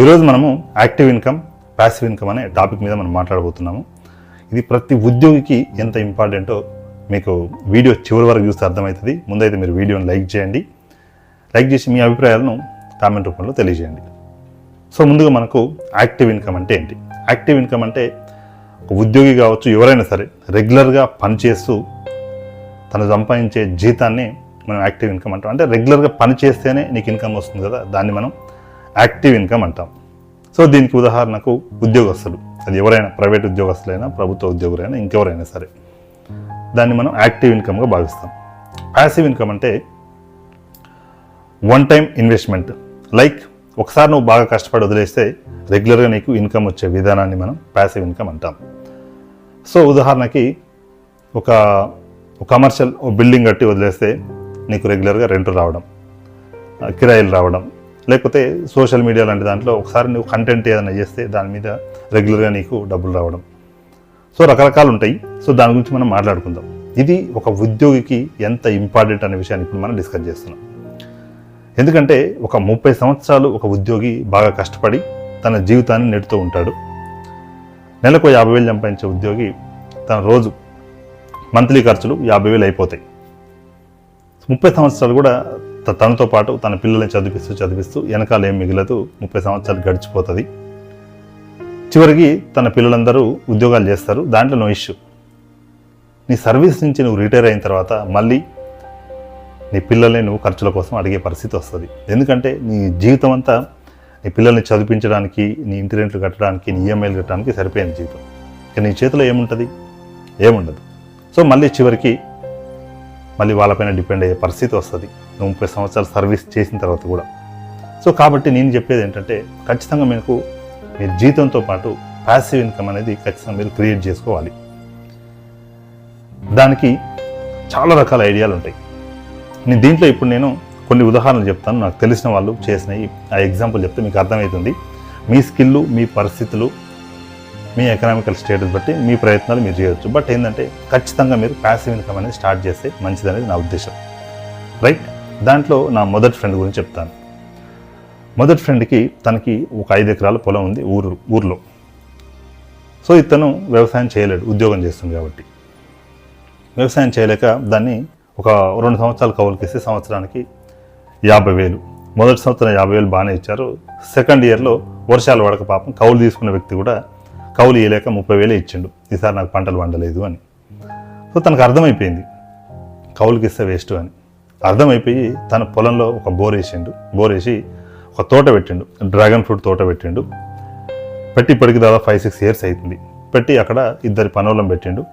ఈరోజు మనము active income passive income అనే టాపిక్ మీద మనం మాట్లాడబోతున్నాము. ఇది ప్రతి ఉద్యోగికి ఎంత ఇంపార్టెంటో మీకు వీడియో చివరి వరకు చూస్తే అర్థమవుతుంది. ముందైతే మీరు వీడియోని లైక్ చేయండి. లైక్ చేసి మీ అభిప్రాయాలను కామెంట్ రూపంలో తెలియజేయండి. సో ముందుగా మనకు యాక్టివ్ ఇన్కమ్ అంటే ఏంటి? యాక్టివ్ ఇన్కమ్ అంటే ఒక ఉద్యోగి కావచ్చు ఎవరైనా సరే రెగ్యులర్గా పనిచేస్తూ తను సంపాదించే జీతాన్ని మనం యాక్టివ్ ఇన్కమ్ అంటాం. అంటే రెగ్యులర్గా పని చేస్తేనే నీకు ఇన్కమ్ వస్తుంది కదా దాన్ని మనం యాక్టివ్ ఇన్కమ్ అంటాం. సో దీనికి ఉదాహరణకు ఉద్యోగస్తులు. అది ఎవరైనా ప్రైవేట్ ఉద్యోగస్తులైనా ప్రభుత్వ ఉద్యోగులైనా ఇంకెవరైనా సరే. దాన్ని మనం యాక్టివ్ ఇన్కమ్గా భావిస్తాం. ప్యాసివ్ ఇన్కమ్ అంటే వన్ టైం ఇన్వెస్ట్మెంట్. లైక్ ఒకసారి నువ్వు బాగా కష్టపడి వదిలేస్తే రెగ్యులర్గా నీకు ఇన్కమ్ వచ్చే విధానాన్ని మనం ప్యాసివ్ ఇన్కమ్ అంటాం. సో ఉదాహరణకి ఒక కమర్షియల్ బిల్డింగ్ కట్టి వదిలేస్తే నీకు రెగ్యులర్గా రెంట్ రావడం కిరాయిలు రావడం లేకపోతే సోషల్ మీడియా లాంటి దాంట్లో ఒకసారి నువ్వు కంటెంట్ ఏదైనా చేస్తే దాని మీద రెగ్యులర్గా నీకు డబ్బులు రావడం. సో రకరకాలు ఉంటాయి. సో దాని గురించి మనం మాట్లాడుకుందాం. ఇది ఒక ఉద్యోగికి ఎంత ఇంపార్టెంట్ అనే విషయాన్ని ఇప్పుడు మనం డిస్కస్ చేస్తున్నాం. ఎందుకంటే ఒక ముప్పై సంవత్సరాలు ఒక ఉద్యోగి బాగా కష్టపడి తన జీవితాన్ని నెడుతూ ఉంటాడు. నెలకు యాభై వేలు సంపాదించే ఉద్యోగి తన రోజు మంత్లీ ఖర్చులు యాభై వేలు అయిపోతాయి. ముప్పై సంవత్సరాలు కూడా తనతో పాటు తన పిల్లల్ని చదివిస్తూ చదివిస్తూ వెనకాల ఏం మిగలదు. ముప్పై సంవత్సరాలు గడిచిపోతుంది. చివరికి తన పిల్లలందరూ ఉద్యోగాలు చేస్తారు. దాంట్లో నో ఇష్యూ. నీ సర్వీస్ నుంచి నువ్వు రిటైర్ అయిన తర్వాత మళ్ళీ నీ పిల్లల్ని నువ్వు ఖర్చుల కోసం అడిగే పరిస్థితి వస్తుంది. ఎందుకంటే నీ జీవితం అంతా నీ పిల్లల్ని చదివించడానికి నీ ఇంటి రెంట్లు కట్టడానికి నీ ఈఎంఐలు కట్టడానికి సరిపోయిన జీవితం. ఇక నీ చేతిలో ఏముంటుంది? ఏముండదు. సో మళ్ళీ చివరికి మళ్ళీ వాళ్ళపైన డిపెండ్ అయ్యే పరిస్థితి వస్తుంది. నువ్వు ముప్పై సంవత్సరాలు సర్వీస్ చేసిన తర్వాత కూడా. సో కాబట్టి నేను చెప్పేది ఏంటంటే ఖచ్చితంగా మీకు మీ జీతంతో పాటు ప్యాసివ్ ఇన్కమ్ అనేది ఖచ్చితంగా మీరు క్రియేట్ చేసుకోవాలి. దానికి చాలా రకాల ఐడియాలు ఉంటాయి. నేను దీంట్లో ఇప్పుడు నేను కొన్ని ఉదాహరణలు చెప్తాను. నాకు తెలిసిన వాళ్ళు చేసినవి ఆ ఎగ్జాంపుల్ చెప్తే మీకు అర్థమవుతుంది. మీ స్కిల్లు మీ పరిస్థితులు మీ ఎకనామికల్ స్టేటస్ బట్టి మీ ప్రయత్నాలు మీరు చేయొచ్చు. బట్ ఏంటంటే ఖచ్చితంగా మీరు ప్యాసివ్ ఇన్కమ్ అనేది స్టార్ట్ చేస్తే మంచిదనేది నా ఉద్దేశం. రైట్ దాంట్లో నా మొదటి ఫ్రెండ్ గురించి చెప్తాను. మొదటి ఫ్రెండ్కి తనకి ఒక ఐదు ఎకరాల పొలం ఉంది ఊరు ఊర్లో. సో ఇతను వ్యవసాయం చేయలేడు ఉద్యోగం చేస్తుంది కాబట్టి. వ్యవసాయం చేయలేక దాన్ని ఒక రెండు సంవత్సరాలు కౌలుకిస్తే సంవత్సరానికి యాభై వేలు. మొదటి సంవత్సరం యాభై వేలు బాగానే ఇచ్చారు. సెకండ్ ఇయర్లో వర్షాలు పడక పాపం కౌలు తీసుకున్న వ్యక్తి కూడా కౌలు ఇవ్వలేక ముప్పై వేలే ఇచ్చిండు. ఈసారి నాకు పంటలు పండలేదు అని. సో తనకు అర్థమైపోయింది. కౌలుకి ఇస్తే వేస్ట్ అని. అర్థమైపోయి తన పొలంలో ఒక బోర్ వేసిండు. బోర్ వేసి ఒక తోట పెట్టిండు. డ్రాగన్ ఫ్రూట్ తోట పెట్టిండు. పెట్టి ఇప్పటికి దాదాపు ఫైవ్ సిక్స్ ఇయర్స్ అవుతుంది. పెట్టి అక్కడ ఇద్దరి పనులను పెట్టిండు.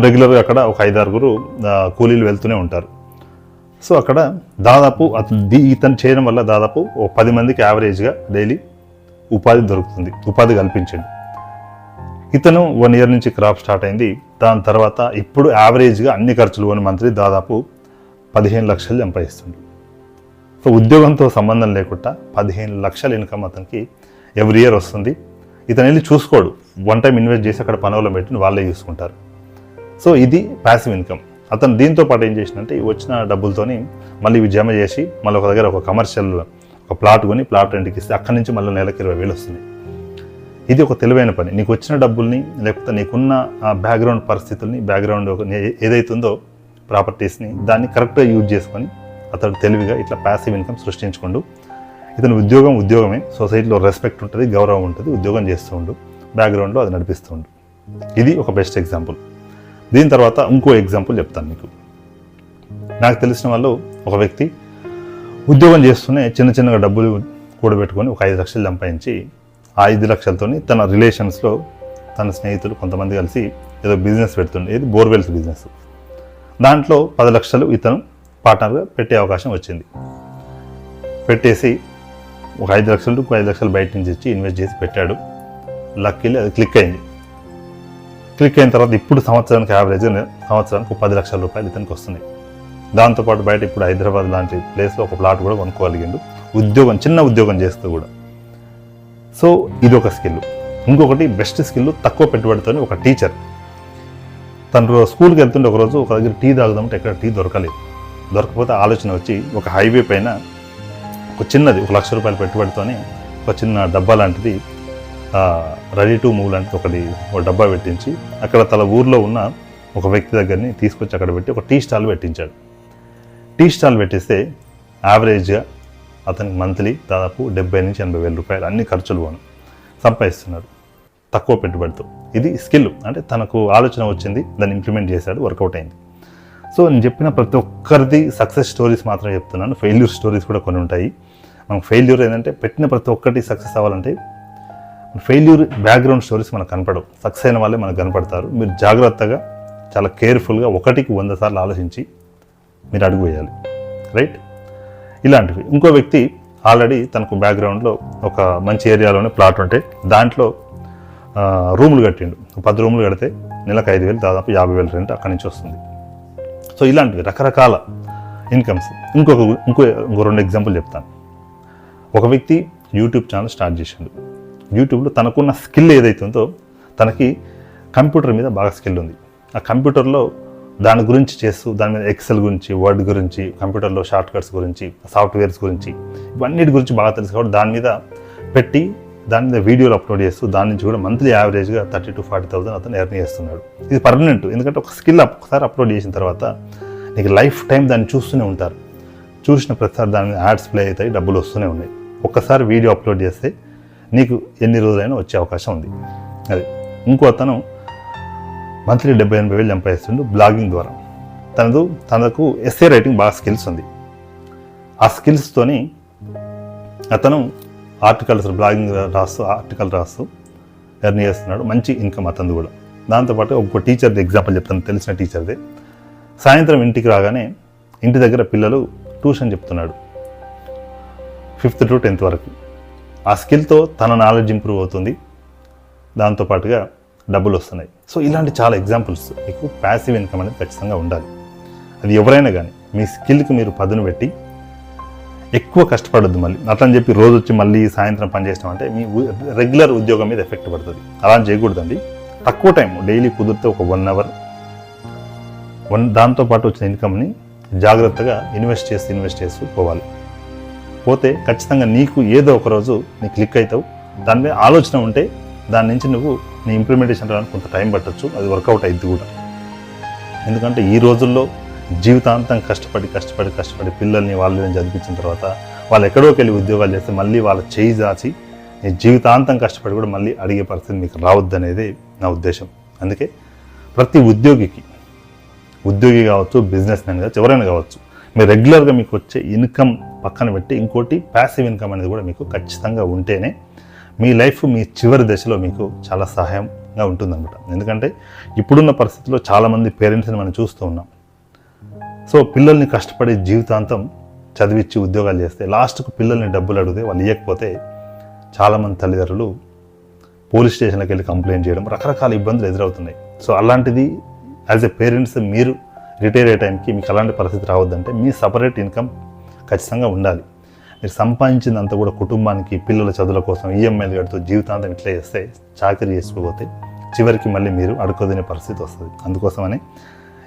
రెగ్యులర్గా అక్కడ ఒక ఐదారుగురు కూలీలు వెళ్తూనే ఉంటారు. సో అక్కడ దాదాపు అతను ఇతను చేయడం వల్ల దాదాపు ఒక పది మందికి యావరేజ్గా డైలీ ఉపాధి దొరుకుతుంది. ఉపాధి కల్పించండి. ఇతను వన్ ఇయర్ నుంచి క్రాప్ స్టార్ట్ అయింది. దాని తర్వాత ఇప్పుడు యావరేజ్గా అన్ని ఖర్చులు అని మంత్లీ దాదాపు పదిహేను లక్షలు సంపాదిస్తుంది సో ఉద్యోగంతో సంబంధం లేకుండా పదిహేను లక్షల ఇన్కమ్ అతనికి ఎవ్రీ ఇయర్ వస్తుంది. ఇతను వెళ్ళి చూసుకోడు. వన్ టైం ఇన్వెస్ట్ చేసి అక్కడ పనులు పెట్టిన వాళ్ళే చూసుకుంటారు. సో ఇది ప్యాసివ్ ఇన్కమ్ అతను దీంతో పాటు ఏం చేసినంటే వచ్చిన డబ్బులతోని మళ్ళీ ఇవి జమ చేసి మళ్ళీ ఒక దగ్గర ఒక కమర్షియల్ ఒక ప్లాట్ కొని ప్లాట్ రెంట్కి ఇస్తే అక్కడి నుంచి మళ్ళీ నెలకి ఇరవై వేలు వస్తుంది. ఇది ఒక తెలివైన పని. నీకు వచ్చిన డబ్బుల్ని లేకపోతే నీకున్న ఆ బ్యాక్గ్రౌండ్ పరిస్థితుల్ని బ్యాక్గ్రౌండ్ ఏదైతుందో ప్రాపర్టీస్ని దాన్ని కరెక్ట్గా యూజ్ చేసుకొని అతడు తెలివిగా ఇట్లా ప్యాసివ్ ఇన్కమ్ సృష్టించుకోండు. ఇతని ఉద్యోగం ఉద్యోగమే. సొసైటీలో రెస్పెక్ట్ ఉంటుంది గౌరవం ఉంటుంది ఉద్యోగం చేస్తూ ఉండు. బ్యాక్గ్రౌండ్లో అది నడిపిస్తూ ఉండు. ఇది ఒక బెస్ట్ ఎగ్జాంపుల్ దీని తర్వాత ఇంకో ఎగ్జాంపుల్ చెప్తాను మీకు. నాకు తెలిసిన వాళ్ళు ఒక వ్యక్తి ఉద్యోగం చేస్తూనే చిన్న చిన్నగా డబ్బులు కూడబెట్టుకొని ఒక ఐదు లక్షలు సంపాదించి ఆ ఐదు లక్షలతో తన రిలేషన్స్లో తన స్నేహితులు కొంతమంది కలిసి ఏదో బిజినెస్ పెడుతుండే ఇది బోర్వెల్స్ బిజినెస్. దాంట్లో పది లక్షలు ఇతను పార్ట్నర్గా పెట్టే అవకాశం వచ్చింది. పెట్టేసి ఒక ఐదు లక్షలు ఒక ఐదు లక్షలు బయట నుంచి ఇచ్చి ఇన్వెస్ట్ చేసి పెట్టాడు. లక్కీలీ అది క్లిక్ అయింది. క్లిక్ అయిన తర్వాత ఇప్పుడు సంవత్సరానికి యావరేజ్ సంవత్సరానికి ఒక పది లక్షల రూపాయలు ఇతనికి వస్తున్నాయి. దాంతోపాటు బయట ఇప్పుడు హైదరాబాద్ లాంటి ప్లేస్లో ఒక ప్లాట్ కూడా కొనుక్కోగలిగిండు. ఉద్యోగం చిన్న ఉద్యోగం చేస్తూ కూడా. సో ఇది ఒక స్కిల్ ఇంకొకటి బెస్ట్ స్కిల్ తక్కువ పెట్టుబడితో ఒక టీచర్. తను స్కూల్కి వెళ్తుంటే ఒకరోజు ఒక దగ్గర టీ తాగుదామంటే ఎక్కడ టీ దొరకలేదు. దొరకకపోతే ఆలోచన వచ్చి ఒక హైవే పైన ఒక చిన్నది ఒక లక్ష రూపాయలు పెట్టుబడితోని ఒక చిన్న డబ్బా లాంటిది రెడీ టు మూవ్ లాంటిది ఒకటి ఒక డబ్బా పెట్టించి అక్కడ తన ఊర్లో ఉన్న ఒక వ్యక్తి దగ్గరని తీసుకొచ్చి అక్కడ పెట్టి ఒక టీ స్టాల్ పెట్టించాడు. టీ స్టాల్ పెట్టిస్తే యావరేజ్గా అతనికి మంత్లీ దాదాపు డెబ్బై నుంచి ఎనభై వేల రూపాయలు అన్ని ఖర్చులు పోను. సంపాదిస్తున్నాడు తక్కువ పెట్టుబడితో. ఇది స్కిల్. అంటే తనకు ఆలోచన వచ్చింది దాన్ని ఇంప్లిమెంట్ చేశాడు వర్కౌట్ అయింది. సో నేను చెప్పిన ప్రతి ఒక్కరిది సక్సెస్ స్టోరీస్ మాత్రం చెప్తున్నాను. ఫెయిల్యూర్ స్టోరీస్ కూడా కొన్ని ఉంటాయి. మనకు ఫెయిల్యూర్ ఏంటంటే పెట్టిన ప్రతి ఒక్కటి సక్సెస్ అవ్వాలంటే ఫెయిల్యూర్ బ్యాక్గ్రౌండ్ స్టోరీస్ మనకు కనపడవు. సక్సెస్ అయిన వాళ్ళే మనకు కనపడతారు. మీరు జాగ్రత్తగా చాలా కేర్ఫుల్గా ఒకటికి వంద సార్లు ఆలోచించి మీరు అడుగు వేయాలి. రైట్? ఇలాంటివి. ఇంకో వ్యక్తి ఆల్రెడీ తనకు బ్యాక్గ్రౌండ్లో ఒక మంచి ఏరియాలోనే ప్లాట్ ఉంటే దాంట్లో రూములు కట్టిండు. పది రూములు కడితే నెలకు ఐదు వేలు దాదాపు యాభై వేలు రెంట్ అక్కడి నుంచి వస్తుంది. సో ఇలాంటివి రకరకాల ఇన్కమ్స్. ఇంకొక ఇంకో ఇంకో రెండు ఎగ్జాంపుల్ చెప్తాను. ఒక వ్యక్తి యూట్యూబ్ ఛానల్ స్టార్ట్ చేసిండు. యూట్యూబ్లో తనకున్న స్కిల్ ఏదైతే ఉందో తనకి కంప్యూటర్ మీద బాగా స్కిల్ ఉంది. ఆ కంప్యూటర్లో దాని గురించి చేస్తూ దాని మీద ఎక్సెల్ గురించి వర్డ్ గురించి కంప్యూటర్లో షార్ట్ కట్స్ గురించి సాఫ్ట్వేర్స్ గురించి ఇవన్నిటి గురించి బాగా తెలుసు కాబట్టి దాని మీద పెట్టి దాని మీద వీడియోలు అప్లోడ్ చేస్తూ దాని నుంచి కూడా మంత్లీ యావరేజ్గా థర్టీ టు ఫార్టీ థౌసండ్ అతను ఎర్న్ చేస్తున్నాడు. ఇది పర్మనెంట్ ఎందుకంటే ఒక స్కిల్ ఒకసారి అప్లోడ్ చేసిన తర్వాత నీకు లైఫ్ టైం దాన్ని చూస్తూనే ఉంటారు. చూసిన ప్రతిసారి దాని మీద యాడ్స్ ప్లే అవుతాయి డబ్బులు వస్తూనే ఉన్నాయి. ఒక్కసారి వీడియో అప్లోడ్ చేస్తే నీకు ఎన్ని రోజులైనా వచ్చే అవకాశం ఉంది. అది ఇంకో అతను మంత్లీ డెబ్బై ఎనభై వేలు సంపాదిస్తుండు బ్లాగింగ్ ద్వారా. తనదు తనకు ఎస్ఏ రైటింగ్ బాగా స్కిల్స్ ఉంది. ఆ స్కిల్స్తోని అతను ఆర్టికల్స్ బ్లాగింగ్ రాస్తూ ఆర్టికల్ రాస్తూ ఎర్న్ చేస్తున్నాడు. మంచి ఇన్కమ్ అతను కూడా. దాంతోపాటు ఒక టీచర్ది ఎగ్జాంపుల్ చెప్తాను తెలిసిన టీచర్దే. సాయంత్రం ఇంటికి రాగానే ఇంటి దగ్గర పిల్లలు ట్యూషన్ చెప్తున్నాడు. ఫిఫ్త్ టు టెన్త్ వరకు. ఆ స్కిల్తో తన నాలెడ్జ్ ఇంప్రూవ్ అవుతుంది. దాంతోపాటుగా డబ్బులు వస్తున్నాయి. సో ఇలాంటి చాలా ఎగ్జాంపుల్స్ మీకు ప్యాసివ్ ఇన్కమ్ అనేది ఖచ్చితంగా ఉండాలి. అది ఎవరైనా కానీ మీ స్కిల్కి మీరు పదును పెట్టి ఎక్కువ కష్టపడద్దు మళ్ళీ. అట్లని చెప్పి రోజు వచ్చి మళ్ళీ సాయంత్రం పని అంటే మీ రెగ్యులర్ ఉద్యోగం మీద ఎఫెక్ట్ పడుతుంది. అలా అని చేయకూడదండి. తక్కువ టైం డైలీ కుదిరితే ఒక వన్ అవర్ వన్ దాంతోపాటు వచ్చిన ఇన్కమ్ని జాగ్రత్తగా ఇన్వెస్ట్ చేసి ఇన్వెస్ట్ చేస్తూ పోవాలి. పోతే ఖచ్చితంగా నీకు ఏదో ఒక రోజు నీ క్లిక్ అవుతావు దాని మీద ఆలోచన ఉంటే దాని నుంచి నువ్వు నీ ఇంప్లిమెంటేషన్ రావడానికి కొంత టైం పట్టొచ్చు. అది వర్కౌట్ అయింది కూడా. ఎందుకంటే ఈ రోజుల్లో జీవితాంతం కష్టపడి కష్టపడి కష్టపడి పిల్లల్ని వాళ్ళని చదివించిన తర్వాత వాళ్ళు ఎక్కడోకి వెళ్ళి ఉద్యోగాలు చేస్తే మళ్ళీ వాళ్ళ చేయి దాచి నీ జీవితాంతం కష్టపడి కూడా మళ్ళీ అడిగే పరిస్థితి మీకు రావద్దు అనేది నా ఉద్దేశం. అందుకే ప్రతి ఉద్యోగికి ఉద్యోగి కావచ్చు బిజినెస్ మ్యాన్ కావచ్చు ఎవరైనా కావచ్చు మీరు రెగ్యులర్గా మీకు వచ్చే ఇన్కమ్ పక్కన పెట్టి ఇంకోటి ప్యాసివ్ ఇన్కమ్ అనేది కూడా మీకు ఖచ్చితంగా ఉంటేనే మీ లైఫ్ మీ చివరి దశలో మీకు చాలా సహాయంగా ఉంటుందన్నమాట. ఎందుకంటే ఇప్పుడున్న పరిస్థితుల్లో చాలామంది పేరెంట్స్ని మనం చూస్తూ ఉన్నాం. సో పిల్లల్ని కష్టపడి జీవితాంతం చదివించి ఉద్యోగాలు చేస్తే లాస్ట్కు పిల్లల్ని డబ్బులు అడిగితే వాళ్ళు ఇవ్వకపోతే చాలామంది తల్లిదండ్రులు పోలీస్ స్టేషన్కి వెళ్ళి కంప్లైంట్ చేయడం రకరకాల ఇబ్బందులు ఎదురవుతున్నాయి. సో అలాంటిది యాజ్ ఎ పేరెంట్స్ మీరు రిటైర్ అయ్యే టైంకి మీకు అలాంటి పరిస్థితి రావద్దంటే మీ సపరేట్ ఇన్కమ్ ఖచ్చితంగా ఉండాలి. మీరు సంపాదించిందంతా కూడా కుటుంబానికి పిల్లల చదువుల కోసం ఈఎంఐలు కడుతూ జీవితాంతం ఇట్లా చేస్తే చాకరీ చేసుకోకపోతే చివరికి మళ్ళీ మీరు అడుకోదినే పరిస్థితి వస్తుంది. అందుకోసమని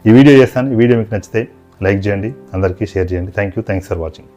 ఈ వీడియో చేస్తాను ఈ వీడియో మీకు నచ్చితే లైక్ చేయండి అందరికీ షేర్ చేయండి. Thank you thanks for watching